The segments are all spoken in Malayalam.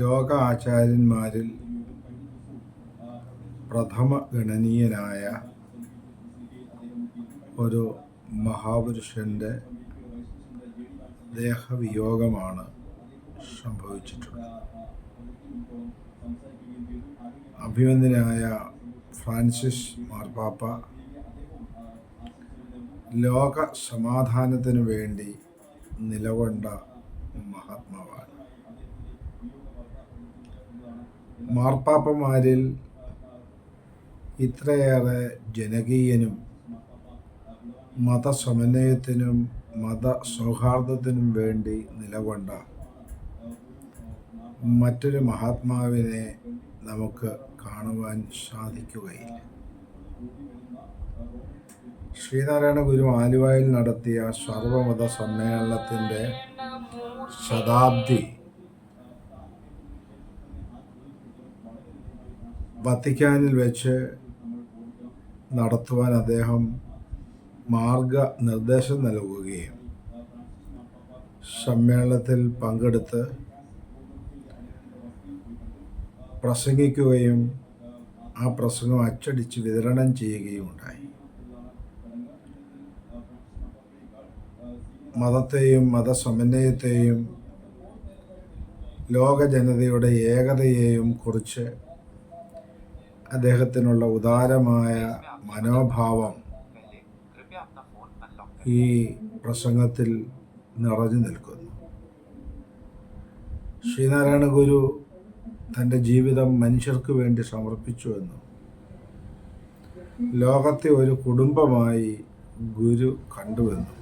ലോക ആചാര്യന്മാരിൽ പ്രഥമ ഗണനീയനായ ഒരു മഹാപുരുഷന്റെ ദേഹവിയോഗമാണ് സംഭവിച്ചിട്ടുള്ളത്. അഭിമന്യനായ ഫ്രാൻസിസ് മാർപ്പാപ്പ ലോക സമാധാനത്തിനു വേണ്ടി നിലകൊണ്ട മഹാത്മാവാണ്. മാർപ്പാപ്പമാരിൽ ഇത്രയേറെ ജനകീയനും മതസമന്വയത്തിനും മത സൗഹാർദ്ദത്തിനും വേണ്ടി നിലകൊണ്ട മറ്റൊരു മഹാത്മാവിനെ നമുക്ക് കാണുവാൻ സാധിക്കുകയില്ല. ശ്രീനാരായണ ഗുരു ആലുവായിൽ നടത്തിയ സർവമത സമ്മേളനത്തിന്റെ ശതാബ്ദി വത്തിക്കാനിൽ വെച്ച് നടത്തുവാൻ അദ്ദേഹം മാർഗനിർദ്ദേശം നൽകുകയും സമ്മേളനത്തിൽ പങ്കെടുത്ത് പ്രസംഗിക്കുകയും ആ പ്രസംഗം അച്ചടിച്ച് വിതരണം ചെയ്യുകയും ഉണ്ടായി മതത്തെയും മതസമന്വയത്തെയും ലോകജനതയുടെ ഏകതയെയും കുറിച്ച് അദ്ദേഹത്തിനുള്ള ഉദാരമായ മനോഭാവം ഈ പ്രസംഗത്തിൽ നിറഞ്ഞു നിൽക്കുന്നു. ശ്രീനാരായണ ഗുരു തന്റെ ജീവിതം മനുഷ്യർക്ക് വേണ്ടി സമർപ്പിച്ചുവെന്നും ലോകത്തെ ഒരു കുടുംബമായി ഗുരു കണ്ടുവെന്നും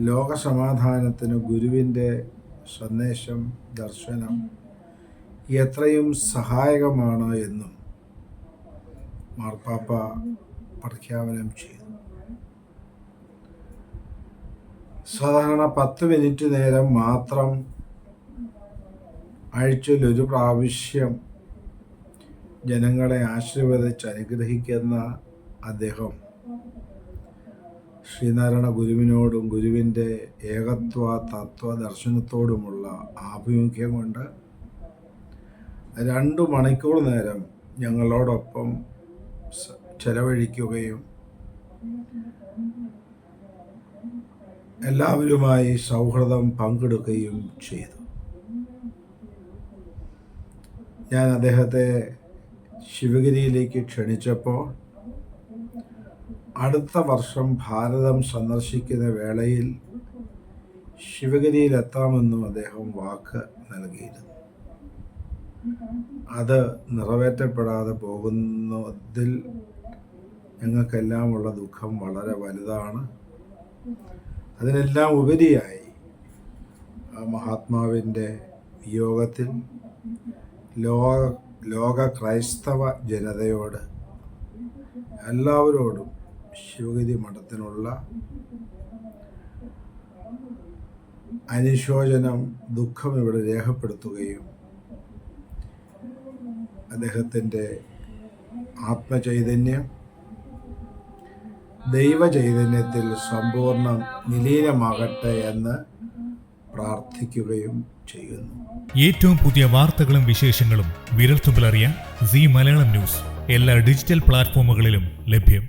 ലോകസമാധാനത്തിന് ഗുരുവിന്റെ സന്ദേശം ദർശനം എത്രയും സഹായകമാണ് എന്നും മാർപ്പാപ്പ പ്രഖ്യാപനം ചെയ്തു. സാധാരണ പത്ത് മിനിറ്റ് നേരം മാത്രം ആഴ്ചയിൽ ഒരു പ്രാവശ്യം ജനങ്ങളെ ആശീർവദിച്ച് അനുഗ്രഹിക്കുന്ന അദ്ദേഹം ശ്രീനാരായണ ഗുരുവിനോടും ഗുരുവിന്റെ ഏകത്വ തത്വ ദർശനത്തോടുമുള്ള ആഭിമുഖ്യം കൊണ്ട് രണ്ടു മണിക്കൂർ നേരം ഞങ്ങളോടൊപ്പം ചെലവഴിക്കുകയും എല്ലാവരുമായി സൗഹൃദം പങ്കെടുക്കുകയും ചെയ്തു. ഞാൻ അദ്ദേഹത്തെ ശിവഗിരിയിലേക്ക് ക്ഷണിച്ചപ്പോൾ അടുത്ത വർഷം ഭാരതം സന്ദർശിക്കുന്ന വേളയിൽ ശിവഗിരിയിലെത്താമെന്നും അദ്ദേഹം വാക്ക് നൽകിയിരുന്നു. അത് നിറവേറ്റപ്പെടാതെ പോകുന്നതിൽ ഞങ്ങൾക്കെല്ലാമുള്ള ദുഃഖം വളരെ വലുതാണ്. അതിനെല്ലാം ഉപരിയായി മഹാത്മാവിന്റെ വിയോഗത്തിൽ ലോക ലോക ക്രൈസ്തവ ജനതയോട് എല്ലാവരോടും ശിവഗിരി മഠത്തിനുള്ള അനുശോചനം ദുഃഖം ഇവിടെ രേഖപ്പെടുത്തുകയും അദ്ദേഹത്തിന്റെ ആത്മചൈതന്യം ദൈവചൈതന്യത്തിൽ സമ്പൂർണം നിലീനമാകട്ടെ എന്ന് പ്രാർത്ഥിക്കുകയും ചെയ്യുന്നു. ഏറ്റവും പുതിയ വാർത്തകളും വിശേഷങ്ങളും വിരൽത്തുമ്പിലറിയാൻ സി മലയാളം ന്യൂസ് എല്ലാ ഡിജിറ്റൽ പ്ലാറ്റ്ഫോമുകളിലും ലഭ്യം.